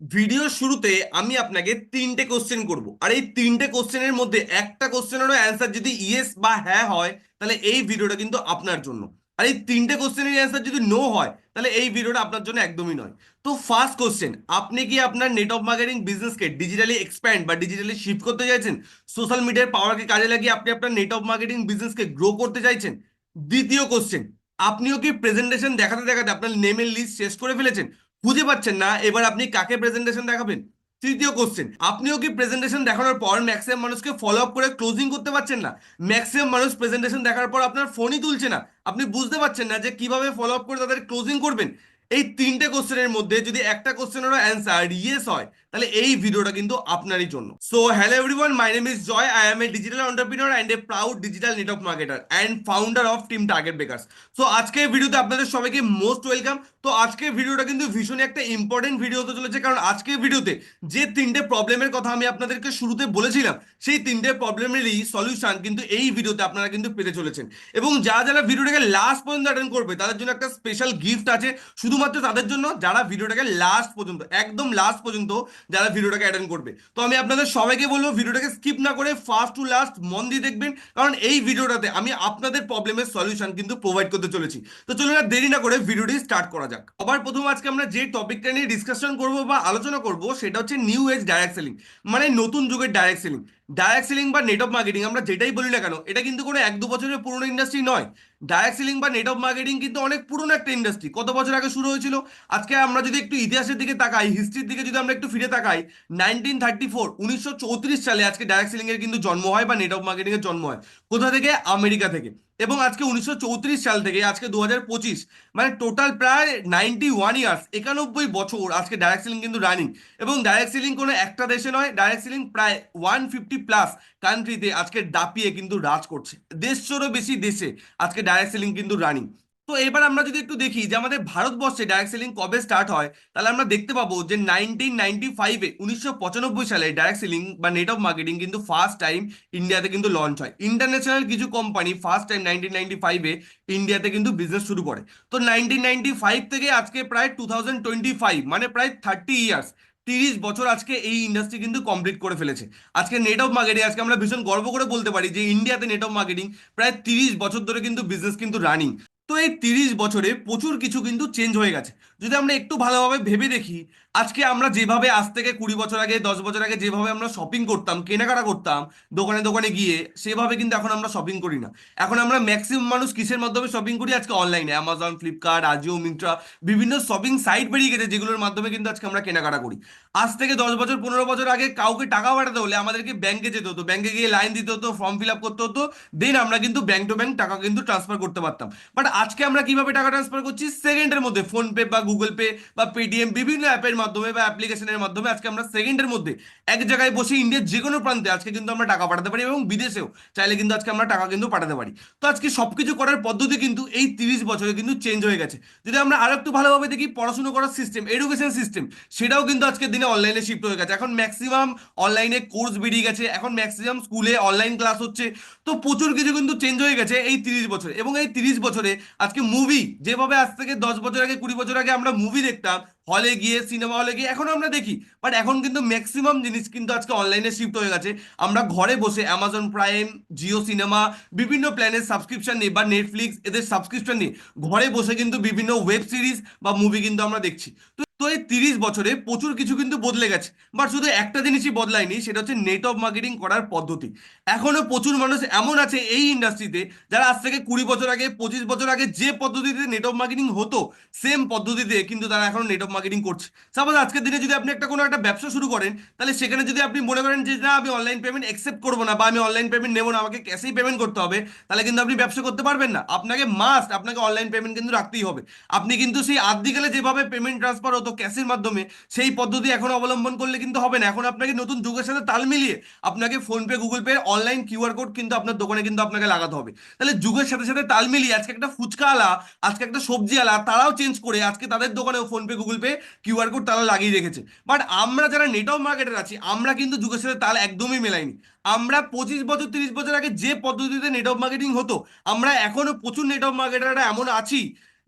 Video শুরুতে আমি আপনাকে তিনটে কোশ্চেন করব। আর এই তিনটে কোশ্চেনের মধ্যে একটা কোশ্চেনেরও অ্যান্সার যদি ইয়েস বা হ্যাঁ হয়, তাহলে এই ভিডিওটা কিন্তু আপনার জন্য। আর এই তিনটে কোশ্চেনের অ্যান্সার যদি নো হয়, তাহলে এই ভিডিওটা আপনার জন্য একদমই নয়। তো ফার্স্ট কোশ্চেন আপনি কি আপনার নেট অফ মার্কেটিং বিজনেসকে ডিজিটালি এক্সপ্যান্ড বা ডিজিটালি শিফট করতে চাইছেন? সোশ্যাল মিডিয়ার পাওয়ারকে কাজে লাগিয়ে আপনি আপনার নেট অফ মার্কেটিং বিজনেসকে গ্রো করতে চাইছেন? দ্বিতীয় কোশ্চেন আপনিও কি প্রেজেন্টেশন দেখাতে দেখাতে আপনার নেমের লিস্ট শেষ করে ফেলেছেন? খুঁজে পাচ্ছেন না, এবার আপনি কাকে প্রেজেন্টেশন দেখাবেন? তৃতীয় কোশ্চেন আপনিও কি প্রেজেন্টেশন দেখানোর পর ম্যাক্সিমাম মানুষকে ফলো আপ করে ক্লোজিং করতে পারছেন না? ম্যাক্সিমাম মানুষ প্রেজেন্টেশন দেখার পর আপনার ফোনই তুলছে না। আপনি বুঝতে পারছেন না যে কীভাবে ফলো আপ করে তাদের ক্লোজিং করবেন? এই তিনটে কোশ্চেনের মধ্যে যদি একটা কোশ্চেনেরও অ্যান্সার ইয়েস হয় তাহলে এই ভিডিওটা কিন্তু আপনারই জন্য। So hello everyone my name is Joy I am a digital entrepreneur and a proud digital network marketer and founder of team target bakers so আজকের ভিডিওতে আপনাদের সবাইকে মোস্ট ওয়েলকাম তো, আজকের ভিডিওটা কিন্তু ভীষণই একটা ইম্পর্টেন্ট ভিডিও হতে চলেছে। কারণ আজকের ভিডিওতে যে তিনটে প্রবলেমের কথা আমি আপনাদেরকে শুরুতে বলেছিলাম, সেই তিনটে প্রবলেমেরই সলিউশন কিন্তু এই ভিডিওতে আপনারা কিন্তু পেতে চলেছেন। এবং যারা যারা ভিডিওটাকে লাস্ট পর্যন্ত অ্যাটেন্ড করবে, তাদের জন্য একটা স্পেশাল গিফট আছে। শুধুমাত্র তাদের জন্য, যারা ভিডিওটাকে লাস্ট পর্যন্ত, একদম লাস্ট পর্যন্ত যারা ভিডিওটাকে অ্যাটেন্ড করবে। তো আমি আপনাদের সবাইকে বলব, ভিডিওটাকে স্কিপ না করে ফার্স্ট টু লাস্ট মন দিয়ে দেখবেন, কারণ এই ভিডিওটাতে আমি আপনাদের প্রবলেমের সলিউশন কিন্তু প্রোভাইড করতে চলেছি। তো চলুন আর দেরি না করে ভিডিওটি স্টার্ট করা যাক। আবার প্রথম আজকে আমরা যে টপিকটা নিয়ে ডিসকাশন করব বা আলোচনা করব, সেটা হচ্ছে নিউ এজ ডাইরেক্ট সেলিং মানে নতুন যুগের ডাইরেক্ট সেলিং ডাইরেক্ট সেলিং বা নেট অফ মার্কেটিং আমরা যেটাই বলি না কেন, এটা কিন্তু কোনো এক দু বছরের পুরনো ইন্ডাস্ট্রি নয়। ডায়রেক্ট সেলিং বা নেট অফ মার্কেটিং কিন্তু অনেক পুরনো একটা ইন্ডাস্ট্রি কত বছর আগে শুরু হয়েছিল? আজকে আমরা যদি একটু ইতিহাসের দিকে তাকাই হিস্ট্রির দিকে যদি আমরা একটু ফিরে তাকাই নাইনটিন থার্টি ফোর উনিশশো চৌত্রিশ সালে আজকে ডায়রেক্ট সেলিং এর কিন্তু জন্ম হয় বা নেট অফ মার্কেটিং জন্ম হয়। কোথা থেকে? আমেরিকা থেকে। এবং আজকে উনিশশো চৌত্রিশ সাল থেকে, আজকে দু হাজার পঁচিশ মানে টোটাল প্রায় নাইনটি ওয়ান ইয়ার্স একানব্বই বছর আজকে ডাইরেক্ট সিলিং কিন্তু রানিং এবং ডাইরেক্ট সিলিং কোনো একটা দেশে নয় ডাইরেক্ট সিলিং প্রায় ওয়ান ফিফটি প্লাস কান্ট্রিতে আজকে দাপিয়ে কিন্তু রাজ করছে। দেড়শোরও বেশি দেশে আজকে ডাইরেক্ট সিলিং কিন্তু রানিং তো এবার আমরা যদি একটু দেখি যে আমাদের ভারতবর্ষে ডাইরেক্ট সেলিং কবে স্টার্ট হয়, তাহলে আমরা দেখতে পাবো যে নাইনটিন নাইনটি ফাইভে উনিশশো পঁচানব্বই সালে ডাইরেক্ট সেলিং বা নেট অফ মার্কেটিং কিন্তু ফার্স্ট টাইম ইন্ডিয়াতে কিন্তু লঞ্চ হয়। ইন্টারন্যাশনাল কিছু company first time nineteen ninety ফাইভে ইন্ডিয়াতে কিন্তু বিজনেস শুরু করে। তো নাইনটিন নাইনটি ফাইভ থেকে আজকে প্রায় টু থাউজেন্ড টোয়েন্টি ফাইভ মানে প্রায় থার্টি ইয়ার্স তিরিশ বছর আজকে এই ইন্ডাস্ট্রি কিন্তু কমপ্লিট করে ফেলেছে। আজকে নেট অফ মার্কেটিং আজকে আমরা ভীষণ গর্ব করে বলতে পারি যে ইন্ডিয়াতে নেট অফ মার্কেটিং প্রায় তিরিশ বছর ধরে কিন্তু বিজনেস কিন্তু রানিং তো এই তিরিশ বছরে প্রচুর কিছু কিন্তু চেঞ্জ হয়ে গেছে। যদি আমরা একটু ভালোভাবে ভেবে দেখি আজকে আমরা যেভাবে আজ থেকে কুড়ি বছর আগে, দশ বছর আগে যেভাবে আমরা শপিং করতাম, কেনাকাটা করতাম, দোকানে দোকানে গিয়ে, সেভাবে কিন্তু এখন আমরা শপিং করি না। এখন আমরা ম্যাক্সিমাম মানুষ কিসের মাধ্যমে শপিং করি? আজকে অনলাইনে অ্যামাজন ফ্লিপকার্ট আজিও মিন্ত্রা বিভিন্ন শপিং সাইট বেরিয়ে গেছে, যেগুলোর মাধ্যমে কিন্তু আজকে আমরা কেনাকাটা করি। আজ থেকে দশ বছর, পনেরো বছর আগে কাউকে টাকা পাঠাতে হলে আমাদেরকে ব্যাংকে যেতে হতো। ব্যাংকে গিয়ে লাইন দিতে হতো ফর্ম ফিল আপ করতে হতো দেন আমরা কিন্তু ব্যাংক টু ব্যাংক টাকা কিন্তু ট্রান্সফার করতে পারতাম। বাট আজকে আমরা কীভাবে টাকা ট্রান্সফার করছি? সেকেন্ডের মধ্যে ফোনপে বা গুগল পে বা পেটিএম বিভিন্ন অ্যাপের মাধ্যমে বা অ্যাপ্লিকেশনের মাধ্যমে আজকে আমরা সেকেন্ডের মধ্যে এক জায়গায় বসে ইন্ডিয়ার যে কোনো প্রান্তে আজকে কিন্তু আমরা টাকা পাঠাতে পারি এবং বিদেশেও চাইলে কিন্তু আজকে আমরা টাকা কিন্তু পাঠাতে পারি। তো আজকে সবকিছু করার পদ্ধতি কিন্তু এই তিরিশ বছরে কিন্তু চেঞ্জ হয়ে গেছে। যদি আমরা আরও একটু ভালোভাবে দেখি, পড়াশোনা করার সিস্টেম এডুকেশন সিস্টেম সেটাও কিন্তু আজকের দিনে অনলাইনে শিফট হয়ে গেছে। এখন ম্যাক্সিমাম অনলাইনে কোর্স বেরিয়ে গেছে, এখন ম্যাক্সিমাম স্কুলে অনলাইন ক্লাস হচ্ছে। তো প্রচুর কিছু কিন্তু চেঞ্জ হয়ে গেছে এই তিরিশ বছরে। এবং এই তিরিশ বছরে আজকে মুভি যেভাবে আজ থেকে দশ বছর আগে, কুড়ি বছর আগে আমরা মুভি দেখতাম হলে গিয়ে সিনেমা হলে গিয়ে, এখন আমরা দেখি। বাট এখন কিন্তু ম্যাক্সিমাম জিনিস কিন্তু আজকে অনলাইনে শিফট হয়ে গেছে। আমরা ঘরে বসে অ্যামাজন প্রাইম জিও সিনেমা বিভিন্ন প্ল্যানের সাবস্ক্রিপশন নিয়ে বা নেটফ্লিক্স এদের সাবস্ক্রিপশন নিয়ে ঘরে বসে কিন্তু বিভিন্ন ওয়েব সিরিজ বা মুভি কিন্তু আমরা দেখছি। তো এই তিরিশ বছরে প্রচুর কিছু কিন্তু বদলে গেছে। বাট শুধু একটা জিনিসই বদলায়নি, সেটা হচ্ছে নেট অফ মার্কেটিং করার পদ্ধতি। এখনও প্রচুর মানুষ এমন আছে এই ইন্ডাস্ট্রিতে যারা আজ থেকে কুড়ি বছর আগে, পঁচিশ বছর আগে যে পদ্ধতিতে নেট অফ মার্কেটিং হতো সেম পদ্ধতিতে কিন্তু তারা এখন নেট অফ মার্কেটিং করছে। সাপোজ আজকের দিনে যদি আপনি একটা কোনো একটা ব্যবসা শুরু করেন, তাহলে সেখানে যদি আপনি মনে করেন যে, না, আমি অনলাইন পেমেন্ট অ্যাকসেপ্ট করব না বা আমি অনলাইন পেমেন্ট নেব না, আমাকে ক্যাশেই পেমেন্ট করতে হবে, তাহলে কিন্তু আপনি ব্যবসা করতে পারবেন না। আপনাকে মাস্ট আপনাকে অনলাইন পেমেন্ট কিন্তু রাখতেই হবে। আপনি কিন্তু সেই আদিকালে যেভাবে পেমেন্ট ট্রান্সফার হতো ক্যাশের মাধ্যমে সেই পদ্ধতি এখন অবলম্বন করলে কিন্তু হবে না। এখন আপনাকে নতুন যুগের সাথে তাল মিলিয়ে আপনাকে PhonePe Google Pay online QR code কিন্তু আপনার দোকানে কিন্তু আপনাকে লাগাতে হবে। তাহলে যুগের সাথে সাথে তাল মিলিয়ে আজকে একটা ফুচকা আলা, আজকে একটা সবজি আলা তারাও চেঞ্জ করে আজকে তাদের দোকানেও PhonePe Google Pay QR code তারা লাগিয়ে রেখেছে। বাট আমরা যারা নেট অফ মার্কেটের আছি, আমরা কিন্তু যুগের সাথে তাল একদমই মেলাইনি। আমরা পঁচিশ বছর, তিরিশ বছর আগে যে পদ্ধতিতে নেটওয়ার্ক মার্কেটিং হতো, আমরা এখনও প্রচুর নেটওয়ার্ক মার্কেটাররা এমন আছি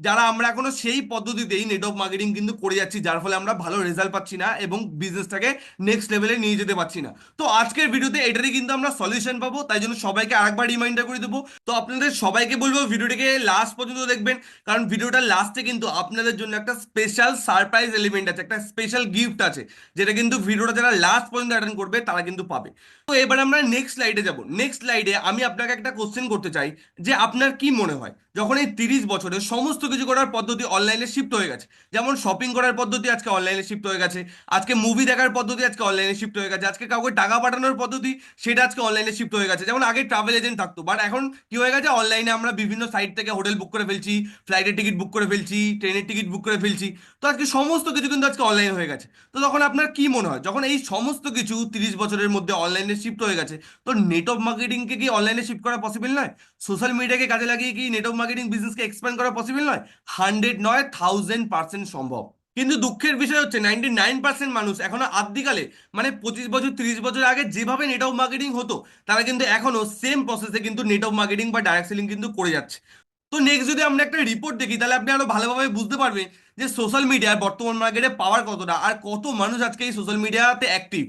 যারা আমরা এখনও সেই পদ্ধতিতেই নেটওয়ার্ক মার্কেটিং কিন্তু করে যাচ্ছি, যার ফলে আমরা ভালো রেজাল্ট পাচ্ছি না এবং বিজনেসটাকে নেক্সট লেভেলে নিয়ে যেতে পারছি না। তো আজকের ভিডিওতে এটারই কিন্তু আমরা সলিউশন পাবো, তাই জন্য সবাইকে আরেকবার রিমাইন্ডার করে দেবো। তো আপনাদের সবাইকে বলব ভিডিওটিকে লাস্ট পর্যন্ত দেখবেন, কারণ ভিডিওটা লাস্টে কিন্তু আপনাদের জন্য একটা স্পেশাল সারপ্রাইজ এলিমেন্ট আছে, একটা স্পেশাল গিফট আছে, যেটা কিন্তু ভিডিওটা যারা লাস্ট পর্যন্ত অ্যাটেন্ড করবে, তারা কিন্তু পাবে। তো এবার আমরা নেক্সট স্লাইডে যাব। নেক্সট স্লাইডে আমি আপনাকে একটা কোশ্চেন করতে চাই, যে আপনার কি মনে হয়? যখন এই তিরিশ বছরে সমস্ত কিছু করার পদ্ধতি অনলাইনে শিফট হয়ে গেছে, যেমন শপিং করার পদ্ধতি আজকে অনলাইনে শিফট হয়ে গেছে, আজকে মুভি দেখার পদ্ধতি আজকে অনলাইনে শিফট হয়ে গেছে, আজকে কাউকে টাকা পাঠানোর পদ্ধতি সেটা আজকে অনলাইনে শিফট হয়ে গেছে। যেমন আগে ট্রাভেল এজেন্ট থাকতো বাট এখন কি হয়ে গেছে? অনলাইনে আমরা বিভিন্ন সাইট থেকে হোটেল বুক করে ফেলছি ফ্লাইটের টিকিট বুক করে ফেলছি ট্রেনের টিকিট বুক করে ফেলছি, তো আজকে সমস্ত কিছু কিন্তু আজকে অনলাইন হয়ে গেছে। তো তখন আপনার কি মনে হয়? যখন এই সমস্ত কিছু তিরিশ বছরের মধ্যে অনলাইনে শিফট হয়ে গেছে। তো নেটওয়ার্ক মার্কেটিংকে কি অনলাইনে শিফট করা পসিবল নয়? সোশ্যাল মিডিয়াকে কাজে লাগিয়ে কি নেটওয়ার্ক মার্কেটিং বিজনেসকে এক্সপ্যান্ড করা পসিবল নয়? হান্ড্রেড নয় থাউজেন্ড পার্সেন্ট সম্ভব। কিন্তু দুঃখের বিষয় হচ্ছে নাইনটি নাইন পার্সেন্ট মানুষ এখনও আদ্যিকালে মানে পঁচিশ বছর, তিরিশ বছর আগে যেভাবে নেটওয়ার্ক মার্কেটিং হতো, তারা কিন্তু এখনও সেম প্রসেসে কিন্তু নেটওয়ার্ক মার্কেটিং বা ডাইরেক্ট সেলিং কিন্তু করে যাচ্ছে। তো নেক্সট যদি আমরা একটা রিপোর্ট দেখি, তাহলে আপনি আরও ভালোভাবে বুঝতে পারবেন যে সোশ্যাল মিডিয়ার বর্তমান মার্কেটে পাওয়ার কতটা, আর কত মানুষ আজকে এই সোশ্যাল মিডিয়াতে অ্যাক্টিভ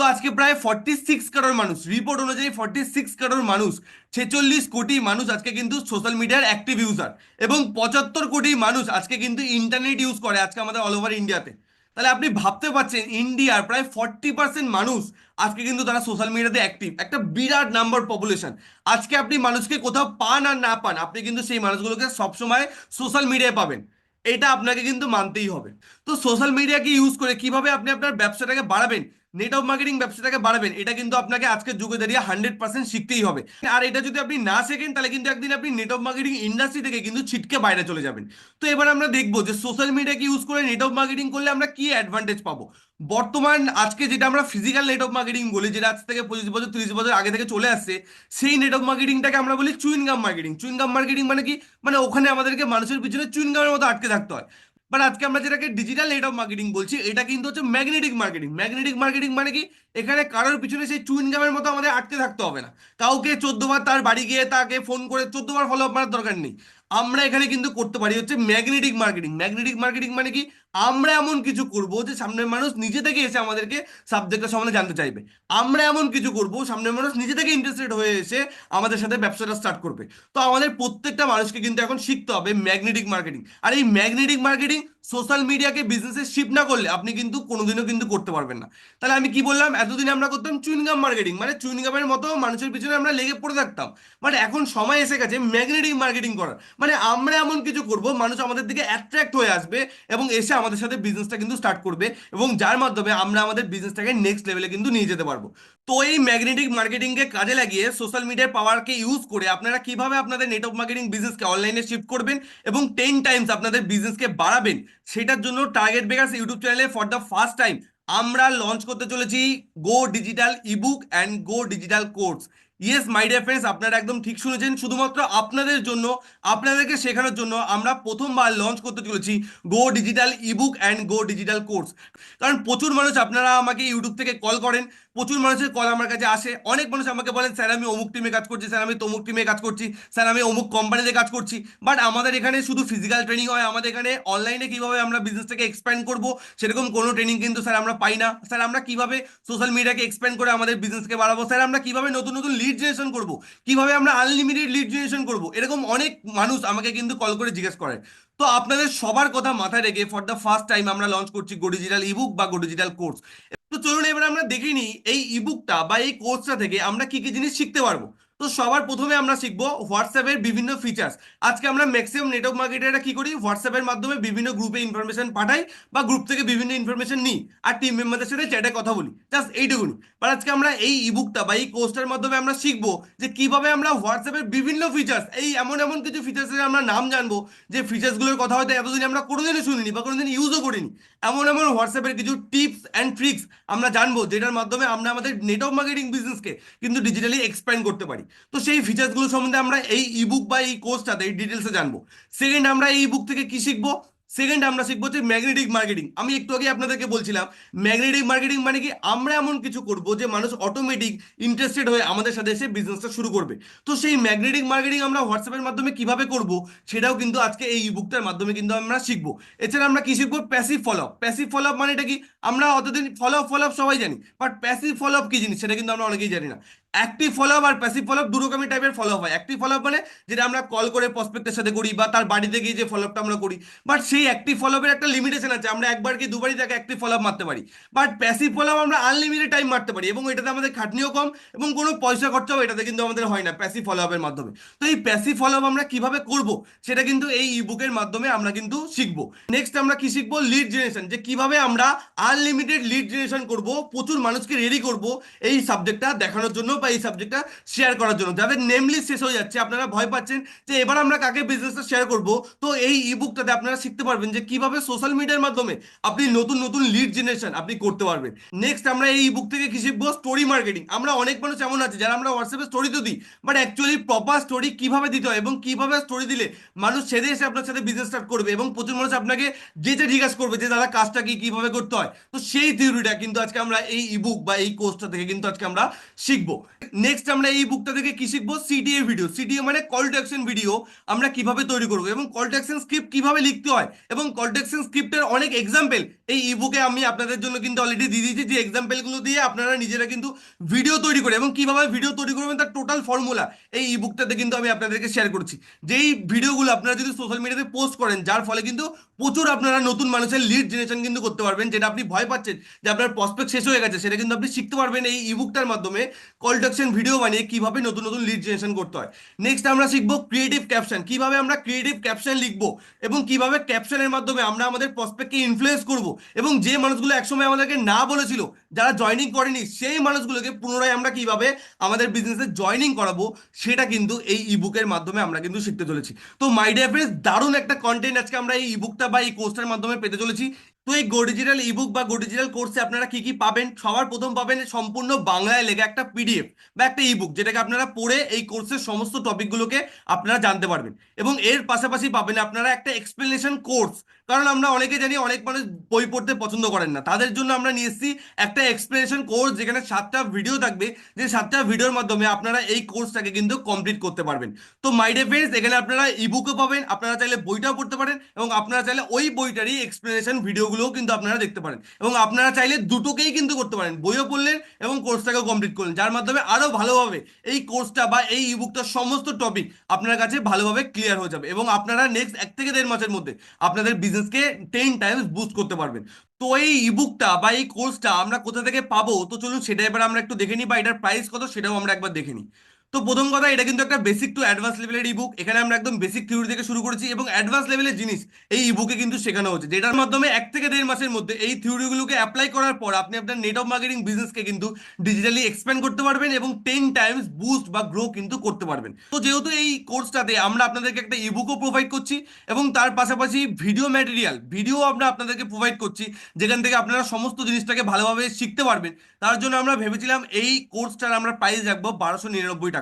তো আজকে প্রায় ফর্টি সিক্স কারোর মানুষ রিপোর্ট অনুযায়ী ফর্টি সিক্স কারোর মানুষ, ছেচল্লিশ কোটি মানুষ আজকে কিন্তু সোশ্যাল মিডিয়ার অ্যাক্টিভ ইউজার এবং পঁচাত্তর কোটি মানুষ আজকে কিন্তু ইন্টারনেট ইউজ করে আজকে আমাদের অল ওভার ইন্ডিয়াতে তাহলে আপনি ভাবতে পারছেন ইন্ডিয়ার প্রায় ফর্টি পার্সেন্ট মানুষ আজকে কিন্তু তারা সোশ্যাল মিডিয়াতে অ্যাক্টিভ একটা বিরাট নাম্বার পপুলেশন আজকে আপনি মানুষকে কোথাও পান আর না পান, আপনি কিন্তু সেই মানুষগুলোকে সবসময় সোশ্যাল মিডিয়ায় পাবেন। এটা আপনাকে কিন্তু মানতেই হবে। তো সোশ্যাল মিডিয়াকে ইউজ করে কীভাবে আপনি আপনার ব্যবসাটাকে বাড়াবেন? নেটওয়ার্ক মার্কেটিং ব্যবসাটাকে বাড়াবেন, এটা কিন্তু আপনাকে আজকের যুগে দাঁড়িয়ে হান্ড্রেড পার্সেন্ট শিখতেই হবে। আর এটা যদি আপনি না শেখেন, তাহলে কিন্তু একদিন আপনি নেটওয়ার্ক মার্কেটিং ইন্ডাস্ট্রি থেকে কিন্তু ছিটকে বাইরে চলে যাবেন। তো এবার আমরা দেখব যে সোশ্যাল মিডিয়াকে ইউজ করে নেটওয়ার্ক মার্কেটিং করলে আমরা কি অ্যাডভান্টেজ পাবো? বর্তমান আজকে যেটা আমরা ফিজিক্যাল নেটওয়ার্ক মার্কেটিং বলি, যেটা আজ থেকে পঁচিশ বছর, তিরিশ বছর আগে থেকে চলে আসছে, সেই নেটওয়ার্ক মার্কেটিংটাকে আমরা বলি চুইনগাম মার্কেটিং চুইনগাম মার্কেটিং মানে কি? মানে ওখানে আমাদেরকে মানুষের পিছনে চুইনগামের মতো আটকে থাকতে হয়। বাট আজকে আমরা যেটাকে ডিজিটাল নেটওয়ার্ক মার্কেটিং বলছি, এটা কিন্তু হচ্ছে ম্যাগনেটিক মার্কেটিং ম্যাগনেটিক মার্কেটিং মানে কি? এখানে কারোর পিছনে সেই চুইনগামের মতো আমাদের আটকে থাকতে হবে না। কাউকে চোদ্দবার তার বাড়ি গিয়ে তাকে ফোন করে চোদ্দ বার ফলো আপ করার দরকার নেই। আমরা এখানে কিন্তু করতে পারি হচ্ছে ম্যাগনেটিক মার্কেটিং ম্যাগনেটিক মার্কেটিং মানে কি? আমরা এমন কিছু করব যে সামনের মানুষ নিজে থেকে এসে আমাদেরকে সাবজেক্টের সম্বন্ধে জানতে চাইবে। আমরা এমন কিছু করব, সামনের মানুষ নিজে থেকে ইন্টারেস্টেড হয়ে এসে আমাদের সাথে ব্যবসাটা স্টার্ট করবে। তো আমাদের প্রত্যেকটা মানুষকে কিন্তু এখন শিখতে হবে ম্যাগনেটিক মার্কেটিং আর এই ম্যাগনেটিক মার্কেটিং সোশ্যাল মিডিয়াকে বিজনেসে শিফট না করলে আপনি কিন্তু কোনোদিনও কিন্তু করতে পারবেন না। তাহলে আমি কি বললাম? এতদিন আমরা করতাম চুইনগাম মার্কেটিং মানে চুইনগামের মতো মানুষের পিছনে আমরা লেগে পড়ে থাকতাম। বাট এখন সময় এসে গেছে ম্যাগনেটিক মার্কেটিং করার। মানে আমরা এমন কিছু করব, মানুষ আমাদের দিকে অ্যাট্রাক্ট হয়ে আসবে এবং এসে আমাদের সাথে বিজনেসটা কিন্তু স্টার্ট করবে এবং যার মাধ্যমে আমরা আমাদের বিজনেসটাকে নেক্সট লেভেলে কিন্তু নিয়ে যেতে পারব। তো এই ম্যাগনেটিক মার্কেটিংকে কাজে লাগিয়ে সোশ্যাল মিডিয়ার পাওয়ারকে ইউজ করে আপনারা কীভাবে আপনাদের নেটওয়ার্ক মার্কেটিং বিজনেসকে অনলাইনে শিফট করবেন এবং টেন টাইমস আপনাদের বিজনেসকে বাড়াবেন, সেটার জন্য টার্গেট বেগার্স ইউটিউব চ্যানেলে ফর দ্য ফার্স্ট টাইম আমরা লঞ্চ করতে চলেছি go digital ebook and go digital course yes my dear friends আপনারা একদম ঠিক শুনেছেন। শুধুমাত্র আপনাদের জন্য, আপনাদেরকে শেখানোর জন্য আমরা প্রথমবার লঞ্চ করতে চলেছি go digital ebook and go digital course কারণ প্রচুর মানুষ আপনারা আমাকে ইউটিউব থেকে কল করেন। প্রচুর মানুষের কল আমার কাছে আসে। অনেক মানুষ আমাকে বলেন, স্যার, আমি অমুক টিমে কাজ করছি, স্যার, আমি তমুক টিমে কাজ করছি, স্যার, আমি অমুক কোম্পানিতে কাজ করছি। বাট আমাদের এখানে শুধু ফিজিক্যাল ট্রেনিং হয়, আমাদের এখানে অনলাইনে কীভাবে আমরা বিজনেসটাকে এক্সপ্যান্ড করব, সেরকম কোনো ট্রেনিং কিন্তু, স্যার, আমরা পাই না। স্যার, আমরা কীভাবে সোশ্যাল মিডিয়াকে এক্সপ্যান্ড করে আমাদের বিজনেসকে বাড়াবো? স্যার, আমরা কীভাবে নতুন নতুন লিড জেনারেশন করব? কীভাবে আমরা আনলিমিটেড লিড জেনারেশন করব? এরকম অনেক মানুষ আমাকে কিন্তু কল করে জিজ্ঞেস করে। তো আপনাদের সবার কথা মাথায় রেখে ফর দ্য ফার্স্ট টাইম আমরা লঞ্চ করছি গো ডিজিটাল ইবুক বা গো ডিজিটাল কোর্স তো চলুন এবার আমরা দেখে নিই এই ইবুকটা বা এই কোর্সটা থেকে আমরা কি কি জিনিস শিখতে পারব। তো সবার প্রথমে আমরা শিখব হোয়াটসঅ্যাপের বিভিন্ন ফিচার্স আজকে আমরা ম্যাক্সিমাম নেটওয়ার্ক মার্কেটাররা কি করি? হোয়াটসঅ্যাপের মাধ্যমে বিভিন্ন গ্রুপে ইনফরমেশন পাঠাই বা গ্রুপ থেকে বিভিন্ন ইনফরমেশন নিই আর টিম মেম্বারদের সাথে চ্যাটে কথা বলি। জাস্ট এইটুকুনি। বাট আজকে আমরা এই ইবুকটা বা এই কোর্সটার মাধ্যমে আমরা শিখব যে কীভাবে আমরা হোয়াটসঅ্যাপের বিভিন্ন ফিচার্স এই এমন এমন কিছু ফিচার্সের আমরা নাম জানব, যে ফিচার্সগুলোর কথা হয়তো এতদিন আমরা কোনোদিনও শুনিনি বা কোনোদিন ইউজও করিনি। এমন এমন হোয়াটসঅ্যাপের কিছু টিপস অ্যান্ড ট্রিক্স আমরা জানব, যেটার মাধ্যমে আমরা আমাদের নেটওয়ার্ক মার্কেটিং বিজনেসকে কিন্তু ডিজিটালি এক্সপ্যান্ড করতে পারি। তো সেই ফিচার্সগুলো সম্বন্ধে আমরা এই ইবুক বা এই কোর্সটাতে এই ডিটেলসে জানব। সেকেন্ড আমরা এই বুক থেকে কি শিখব? সেকেন্ড আমরা শিখব হচ্ছে ম্যাগনেটিক মার্কেটিং আমি একটু আগে আপনাদেরকে বলছিলাম ম্যাগনেটিক মার্কেটিং মানে কি? আমরা এমন কিছু করব যে মানুষ অটোমেটিক ইন্টারেস্টেড হয়ে আমাদের সাথে এসে বিজনেসটা শুরু করবে। তো সেই ম্যাগনেটিক মার্কেটিং আমরা হোয়াটসঅ্যাপের মাধ্যমে কীভাবে করব, সেটাও কিন্তু আজকে এই ইবুকটার মাধ্যমে কিন্তু আমরা শিখব। এছাড়া আমরা কি শিখব? Passive follow up passive follow up মানে এটা কি? আমরা অতদিন ফলো আপ ফলো আপ সবাই জানি বাট প্যাসিভ ফলো আপ কি জিনিস? সেটা কিন্তু আমরা অনেকেই জানি না। অ্যাক্টিভ ফলো আপ আর প্যাসিভ ফলো আপ দু রকমের টাইপের ফলো আপ হয়। অ্যাক্টিভ ফলো আপ মানে যেটা আমরা কল করে প্রসপেক্টের সাথে করি বা তার বাড়িতে গিয়ে যে ফলো আপটা আমরা করি। বাট সেই অ্যাক্টিভ ফলো আপের একটা লিমিটেশন আছে, আমরা একবার কি দুবারই তাকে অ্যাক্টিভ ফলো আপ মারতে পারি। বাট প্যাসিভ ফলো আপ আমরা আনলিমিটেড টাইম মারতে পারি এবং এটাতে আমাদের খাটনিও কম এবং কোনো পয়সা খরচাও এটাতে কিন্তু আমাদের হয় না প্যাসিভ ফলো আপের মাধ্যমে। তো এই প্যাসিভ ফলো আপ আমরা কীভাবে করব সেটা কিন্তু এই ইবুকের মাধ্যমে আমরা কিন্তু শিখব। নেক্সট আমরা কি শিখব? লিড জেনারেশন যে কীভাবে আমরা আনলিমিটেড লিড জেনারেশন করব, প্রচুর মানুষকে রেডি করব এই সাবজেক্টটা দেখানোর জন্য বা এই সাবজেক্টটা শেয়ার করার জন্য। যাদের নেমলি শেষ হয়ে যাচ্ছে, আপনারা ভয় পাচ্ছেন যে এবার আমরা কাকে বিজনেসটা শেয়ার করব? তো এই ইবুকটাতে আপনারা শিখতে পারবেন যে কীভাবে সোশ্যাল মিডিয়ার মাধ্যমে আপনি নতুন নতুন লিড জেনারেশন আপনি করতে পারবেন। নেক্সট আমরা এই ইবুক থেকে কি শিখব? স্টোরি মার্কেটিং আমরা অনেক মানুষ এমন আছে যারা আমরা হোয়াটসঅ্যাপে স্টোরি তো দিই বাট অ্যাকচুয়ালি প্রপার স্টোরি কীভাবে দিতে হয় এবং কীভাবে স্টোরি দিলে মানুষ সেদে এসে আপনার সাথে বিজনেস স্টার্ট করবে এবং প্রচুর মানুষ আপনাকে যেটা জিজ্ঞাসা করবে যে, দাদা, কাজটা কি? কীভাবে করতে হয়? তো সেই থিওরিটা কিন্তু আজকে আমরা এই ইবুক বা এই কোর্সটা থেকে কিন্তু আজকে আমরা শিখব। নেক্সট আমরা এই বুকটা থেকে কি শিখব? সিটিএ ভিডিও সিটিএ মানে কল টু অ্যাকশন ভিডিও আমরা কীভাবে তৈরি করব এবং কল টু অ্যাকশন স্ক্রিপ্ট কীভাবে লিখতে হয়? এবং কল টু অ্যাকশন স্ক্রিপ্টের অনেক এক্সাম্পল এই ইবুকে আমি আপনাদের জন্য কিন্তু অলরেডি দিয়ে দিয়েছি। যে এক্সাম্পলগুলো দিয়ে আপনারা নিজেরা কিন্তু ভিডিও তৈরি করে এবং কীভাবে ভিডিও তৈরি করবেন তার টোটাল ফর্মুলা এই ইবুকটাতে কিন্তু আমি আপনাদেরকে শেয়ার করছি। যেই ভিডিওগুলো আপনারা যদি সোশ্যাল মিডিয়াতে পোস্ট করেন, যার ফলে কিন্তু প্রচুর আপনারা নতুন মানুষের লিড জেনারেশন কিন্তু করতে পারবেন, যেটা আপনি ভয় পাচ্ছেন যে আপনার প্রসপেক্ট শেষ হয়ে গেছে, সেটা কিন্তু আপনি শিখতে পারবেন এই ইবুকটার মাধ্যমে। কল টু অ্যাকশন ভিডিও বানিয়ে কীভাবে নতুন নতুন লিড জেনারেশন করতে হয়। নেক্সট আমরা শিখব ক্রিয়েটিভ ক্যাপশন কীভাবে আমরা ক্রিয়েটিভ ক্যাপশন লিখব এবং কীভাবে ক্যাপশনের মাধ্যমে আমরা আমাদের প্রসপেক্টকে ইনফ্লুয়েন্স করব এবং যে মানুষগুলো একসময় আমাদেরকে না বলেছিল, যারা জয়নিং করেনি, সেই মানুষগুলোকে পুনরায় আমরা কীভাবে আমাদের বিজনেসে জয়নিং করাবো, সেটা কিন্তু এই ইবুকের মাধ্যমে আমরা কিন্তু শিখতে চলেছি। তো মাই ডিয়ার ফ্রেন্ডস দারুণ একটা কন্টেন্ট আজকে আমরা এই ইবুকটা বা এই কোর্সটার মাধ্যমে পেতে চলেছি। তো এই গো ডিজিটাল ইবুক বা গোডিজিটাল কোর্সে আপনারা কি কি পাবেন? সবার প্রথম পাবেন সম্পূর্ণ বাংলায় লেখা একটা পিডিএফ বা একটা ইবুক যেটাকে আপনারা পড়ে এই কোর্সের সমস্ত টপিকগুলোকে আপনারা জানতে পারবেন। এবং এর পাশাপাশি পাবেন আপনারা একটা এক্সপ্লেনেশন কোর্স কারণ আমরা অনেকে জানি অনেক মানুষ বই পড়তে পছন্দ করেন না। তাদের জন্য আমরা নিয়ে এসেছি একটা এক্সপ্লেনেশন কোর্স যেখানে সাতটা ভিডিও থাকবে। যে সাতটা ভিডিওর মাধ্যমে আপনারা এই কোর্সটাকে কিন্তু কমপ্লিট করতে পারবেন। তো মাই ডে ফ্রেন্ডস এখানে আপনারা ইবুকও পাবেন, আপনারা চাইলে বইটাও পড়তে পারেন এবং আপনারা চাইলে ওই বইটারই এক্সপ্লেনেশন ভিডিওগুলোও কিন্তু আপনারা দেখতে পারেন। এবং আপনারা চাইলে দুটোকেই কিন্তু করতে পারেন, বইও পড়লেন এবং কোর্সটাকেও কমপ্লিট করলেন। যার মাধ্যমে আরও ভালোভাবে এই কোর্সটা বা এই ইবুকটার সমস্ত টপিক আপনার কাছে ভালোভাবে ক্লিয়ার হয়ে যাবে। এবং আপনারা নেক্সট এক থেকে দেড় মাসের মধ্যে আপনাদের বিজনেসকে টেন টাইমস বুস্ট করতে পারবেন। তো এই ইবুকটা বা এই কোর্সটা আমরা কোথা থেকে পাবো? তো চলুন সেটা এবার আমরা একটু দেখে নিই বা এটার প্রাইস কত সেটাও আমরা একবার দেখে নিই। তো প্রথম কথা, এটা কিন্তু একটা বেসিক টু অ্যাডভান্স লেভেলের ইবুক এখানে আমরা একদম বেসিক থিওরি থেকে শুরু করেছি এবং অ্যাডভান্স লেভেলের জিনিস এই ইবুকে কিন্তু শেখানো হচ্ছে। যেটার মাধ্যমে এক থেকে দেড় মাসের মধ্যে এই থিওরিগুলোকে অ্যাপ্লাই করার পর আপনি আপনার নেট অফ মার্কেটিং বিজনেসকে কিন্তু ডিজিটালি এক্সপ্যান্ড করতে পারবেন এবং টেন টাইমস বুস্ট বা গ্রো কিন্তু করতে পারবেন। তো যেহেতু এই কোর্সটাতে আমরা আপনাদেরকে একটা ইবুকও প্রোভাইড করছি এবং তার পাশাপাশি ভিডিও ম্যাটেরিয়াল ভিডিও আমরা আপনাদেরকে প্রোভাইড করছি, যেখান থেকে আপনারা সমস্ত জিনিসটাকে ভালোভাবে শিখতে পারবেন। তার জন্য আমরা ভেবেছিলাম এই কোর্সটার আমরা প্রাইস রাখব বারোশো নিরানব্বই টাকা।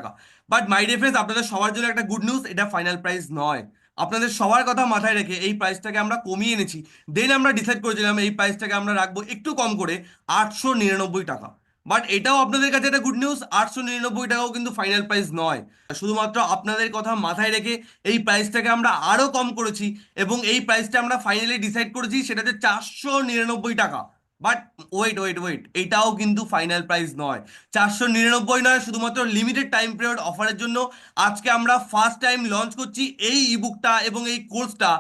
বাট মাই ডিফারেন্স আপনাদের সবার জন্য একটা গুড নিউজ এটা ফাইনাল প্রাইস নয়। আপনাদের সবার কথা মাথায় রেখে এই প্রাইসটাকে আমরা কমিয়ে এনেছি। দেন আমরা ডিসাইড করেছিলাম এই প্রাইসটাকে আমরা রাখব একটু কম করে, আটশো নিরানব্বই টাকা। বাট এটাও আপনাদের কাছে একটা গুড নিউজ আটশো নিরানব্বই টাকাও কিন্তু ফাইনাল প্রাইস নয়। শুধুমাত্র আপনাদের কথা মাথায় রেখে এই প্রাইসটাকে আমরা আরও কম করেছি এবং এই প্রাইসটা আমরা ফাইনালি ডিসাইড করেছি সেটা হচ্ছে চারশো নিরানব্বই টাকা। বাট ওয়েট ওয়েট ওয়েট এটাও কিন্তু ফাইনাল প্রাইস নয়। চারশো নিরানব্বই নয় শুধুমাত্র লিমিটেড টাইম পিরিয়ড অফারের জন্য। আজকে আমরা ফার্স্ট টাইম লঞ্চ করছি এই ইবুকটা এবং এই কোর্সটা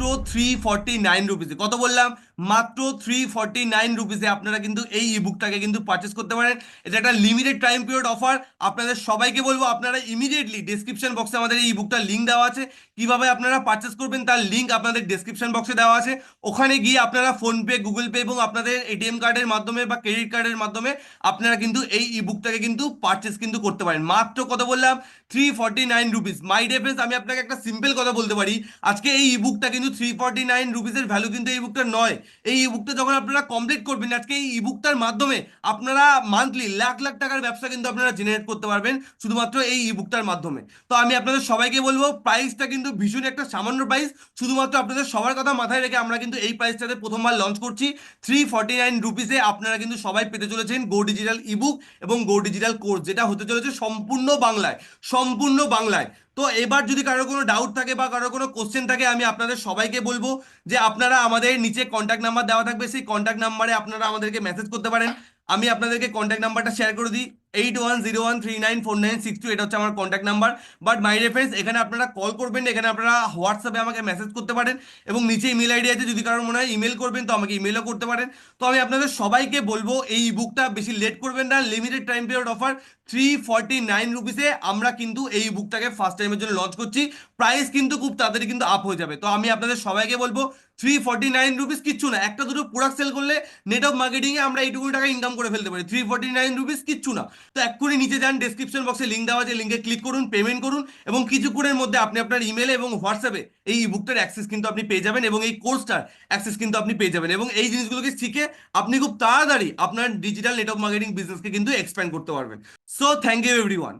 মাত্র থ্রি ফর্টি নাইন রুপিসে কত বললাম? মাত্র থ্রি ফর্টি নাইন রুপিসে আপনারা কিন্তু এই ইবুকটাকে কিন্তু পারচেস করতে পারেন। এটা একটা লিমিটেড টাইম পিরিয়ড অফার আপনাদের সবাইকে বলব, আপনারা ইমিডিয়েটলি ডেসক্রিপশন বক্সে আমাদের এই ইবুকটার লিঙ্ক দেওয়া আছে। কীভাবে আপনারা পারচেস করবেন তার লিঙ্ক আপনাদের ডেসক্রিপশন বক্সে দেওয়া আছে। ওখানে গিয়ে আপনারা ফোনপে গুগল পে এবং আপনাদের এটিএম কার্ডের মাধ্যমে বা ক্রেডিট কার্ডের মাধ্যমে আপনারা কিন্তু এই ইবুকটাকে কিন্তু পারচেস কিন্তু করতে পারেন। মাত্র কত বললাম? Three forty nine rupees my defence আমি আপনাকে একটা সিম্পল কথা বলতে পারি। আজকে এই ইবুকটা কিন্তু থ্রি ফর্টি নাইন রুপিসের ভ্যালু কিন্তু এই বুকটা নয়। এই বুকটা যখন আপনারা কমপ্লিট করবেন, আজকে এই ইবুকটার মাধ্যমে আপনারা মান্থলি লাখ লাখ টাকার ব্যবসা কিন্তু আপনারা জেনারেট করতে পারবেন, শুধুমাত্র এই ইবুকটার মাধ্যমে। তো আমি আপনাদের সবাইকে বলব প্রাইসটা কিন্তু ভীষণ একটা সামান্য প্রাইস শুধুমাত্র আপনাদের সবার কথা মাথায় রেখে আমরা কিন্তু এই প্রাইসটাতে প্রথমবার লঞ্চ করছি। থ্রি ফর্টি নাইন রুপিসে আপনারা কিন্তু সবাই পেতে চলেছেন গো ডিজিটাল ইবুক এবং গো ডিজিটাল কোর্স যেটা হতে চলেছে সম্পূর্ণ বাংলায় সম্পূর্ণ বাংলায়। তো এবার যদি কারও কোনো ডাউট থাকে বা কারও কোনো কোশ্চেন থাকে, আমি আপনাদের সবাইকে বলব যে আপনারা আমাদের নিচে কন্ট্যাক্ট নাম্বার দেওয়া থাকবে। সেই কন্ট্যাক্ট নাম্বারে আপনারা আমাদেরকে মেসেজ করতে পারেন। আমি আপনাদেরকে কন্ট্যাক্ট নাম্বারটা শেয়ার করে দিই। Eight one zero one three nine four nine six two এটা হচ্ছে আমার contact number but my reference এখানে আপনারা কল করবেন, এখানে আপনারা হোয়াটসঅ্যাপে আমাকে মেসেজ করতে পারেন এবং নিচে ইমেল আইডি আছে, যদি কারোর মনে হয় ইমেল করবেন, তো আমাকে ইমেলও করতে পারেন। তো আমি আপনাদের সবাইকে বলব, এই বুকটা বেশি লেট করবেন না limited time period offer three forty nine রুপিসে আমরা কিন্তু এই বুকটাকে ফার্স্ট টাইমের জন্য লঞ্চ করছি। প্রাইস কিন্তু খুব তাড়াতাড়ি কিন্তু আপ হয়ে যাবে। তো আমি আপনাদের সবাইকে বলব থ্রি ফর্টি নাইন রুপিস কিচ্ছু না, একটা দুটো প্রোডাক্ট সেল করলে নেট অফ মার্কেটিংয়ে আমরা এইটুকু টাকা ইনকাম করে ফেলতে পারি। থ্রি ফর্টি নাইন রুপিস কিচ্ছু না। তো এক্ষুনি নিচে যান ডিসক্রিপশন বক্সে লিঙ্ক দেওয়া আছে লিঙ্কে ক্লিক করুন পেমেন্ট করুন এবং কিছুক্ষণের মধ্যে আপনি আপনার ইমেলে এবং হোয়াটসঅ্যাপে এই বুকটার অ্যাক্সেস কিন্তু আপনি পেয়ে যাবেন এবং এই কোর্সটার অ্যাক্সেস কিন্তু আপনি পেয়ে যাবেন এবং এই জিনিসগুলোকে শিখে আপনি খুব তাড়াতাড়ি আপনার ডিজিটাল নেটওয়ার্ক মার্কেটিং বিজনেসকে কিন্তু এক্সপ্যান্ড করতে পারবেন। So thank you everyone